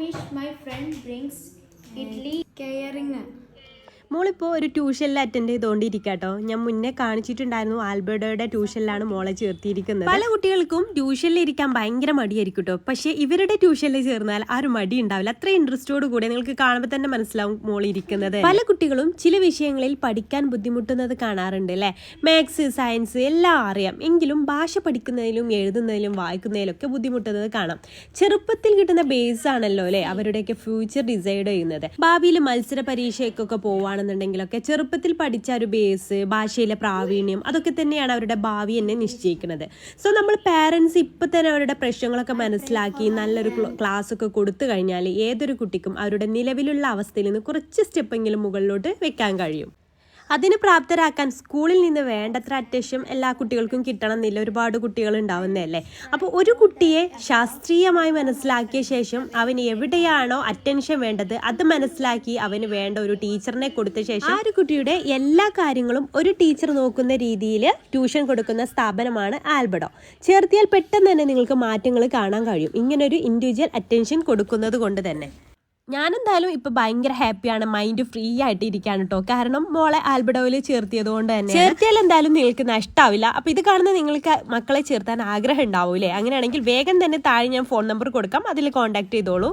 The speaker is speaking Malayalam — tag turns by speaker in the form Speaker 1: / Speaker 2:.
Speaker 1: wish my friend brings idli caring.
Speaker 2: മോളിപ്പോൾ ഒരു ട്യൂഷനിൽ അറ്റൻഡ് ചെയ്തുകൊണ്ടിരിക്കാട്ടോ ഞാൻ മുന്നേ കാണിച്ചിട്ടുണ്ടായിരുന്നു ആൽബർട്ടോയുടെ ട്യൂഷനിലാണ് മോളെ ചേർത്തിയിരിക്കുന്നത്. പല കുട്ടികൾക്കും ട്യൂഷനിൽ ഇരിക്കാൻ ഭയങ്കര മടിയായിരിക്കും കേട്ടോ പക്ഷേ ഇവരുടെ ട്യൂഷനിൽ ചേർന്നാൽ ആ ഒരു മടി ഉണ്ടാവില്ല. അത്ര ഇൻട്രസ്റ്റോട് കൂടെ നിങ്ങൾക്ക് കാണുമ്പോൾ തന്നെ മനസ്സിലാവും മോൾ ഇരിക്കുന്നത്. പല കുട്ടികളും ചില വിഷയങ്ങളിൽ പഠിക്കാൻ ബുദ്ധിമുട്ടുന്നത് കാണാറുണ്ട് അല്ലേ മാത്സ് സയൻസ് എല്ലാം അറിയാം. എങ്കിലും ഭാഷ പഠിക്കുന്നതിലും എഴുതുന്നതിലും വായിക്കുന്നതിലും ഒക്കെ ബുദ്ധിമുട്ടുന്നത് കാണാം. ചെറുപ്പത്തിൽ കിട്ടുന്ന ബേസ് ആണല്ലോ അല്ലേ അവരുടെയൊക്കെ ഫ്യൂച്ചർ ഡിസൈഡ് ചെയ്യുന്നത്. ഭാവിയിൽ മത്സര പരീക്ഷയ്ക്കൊക്കെ പോവുകയാണെന്നുണ്ടെങ്കിലൊക്കെ ചെറുപ്പത്തിൽ പഠിച്ച ഒരു ബേസ് ഭാഷയിലെ പ്രാവീണ്യം അതൊക്കെ തന്നെയാണ് അവരുടെ ഭാവി എന്നെ നിശ്ചയിക്കുന്നത്. സോ നമ്മൾ പാരൻസ് ഇപ്പം തന്നെ അവരുടെ പ്രശ്നങ്ങളൊക്കെ മനസ്സിലാക്കി നല്ലൊരു ക്ലാസ് ഒക്കെ കൊടുത്തു കഴിഞ്ഞാൽ ഏതൊരു കുട്ടിക്കും അവരുടെ നിലവിലുള്ള അവസ്ഥയിൽ നിന്ന് കുറച്ച് സ്റ്റെപ്പെങ്കിലും മുകളിലോട്ട് വെക്കാൻ കഴിയും. അതിന് പ്രാപ്തരാക്കാൻ സ്കൂളിൽ നിന്ന് വേണ്ടത്ര അത്യാവശ്യം എല്ലാ കുട്ടികൾക്കും കിട്ടണം എന്നില്ല ഒരുപാട് കുട്ടികൾ ഉണ്ടാവുന്നതല്ലേ? അപ്പോൾ ഒരു കുട്ടിയെ ശാസ്ത്രീയമായി മനസ്സിലാക്കിയ ശേഷം അവന് എവിടെയാണോ അറ്റൻഷൻ വേണ്ടത് അത് മനസ്സിലാക്കി അവന് വേണ്ട ഒരു ടീച്ചറിനെ കൊടുത്ത ശേഷം ആ ഒരു കുട്ടിയുടെ എല്ലാ കാര്യങ്ങളും ഒരു ടീച്ചർ നോക്കുന്ന രീതിയിൽ ട്യൂഷൻ കൊടുക്കുന്ന സ്ഥാപനമാണ് ആൽബഡോ. ചേർത്തിയാൽ പെട്ടെന്ന് തന്നെ നിങ്ങൾക്ക് മാറ്റങ്ങൾ കാണാൻ കഴിയും. ഇങ്ങനൊരു ഇൻഡിവിജ്വൽ അറ്റൻഷൻ കൊടുക്കുന്നത് കൊണ്ട് തന്നെ. ഞാനെന്തായാലും ഇപ്പൊ ഭയങ്കര ഹാപ്പിയാണ് മൈൻഡ് ഫ്രീ ആയിട്ട് ഇരിക്കാണ് കേട്ടോ കാരണം മോളെ ആൽബഡോയിൽ ചേർത്തിയത് കൊണ്ട് തന്നെ ചേർത്തിയാൽ എന്തായാലും നിങ്ങൾക്ക് നഷ്ടാവില്ല. അപ്പൊ ഇത് കാണുന്ന നിങ്ങൾക്ക് മക്കളെ ചേർത്താൻ ആഗ്രഹം ഉണ്ടാവൂലേ? അങ്ങനെയാണെങ്കിൽ വേഗം തന്നെ താഴെ ഞാൻ ഫോൺ നമ്പർ കൊടുക്കാം. അതിൽ കോൺടാക്ട് ചെയ്തോളൂ.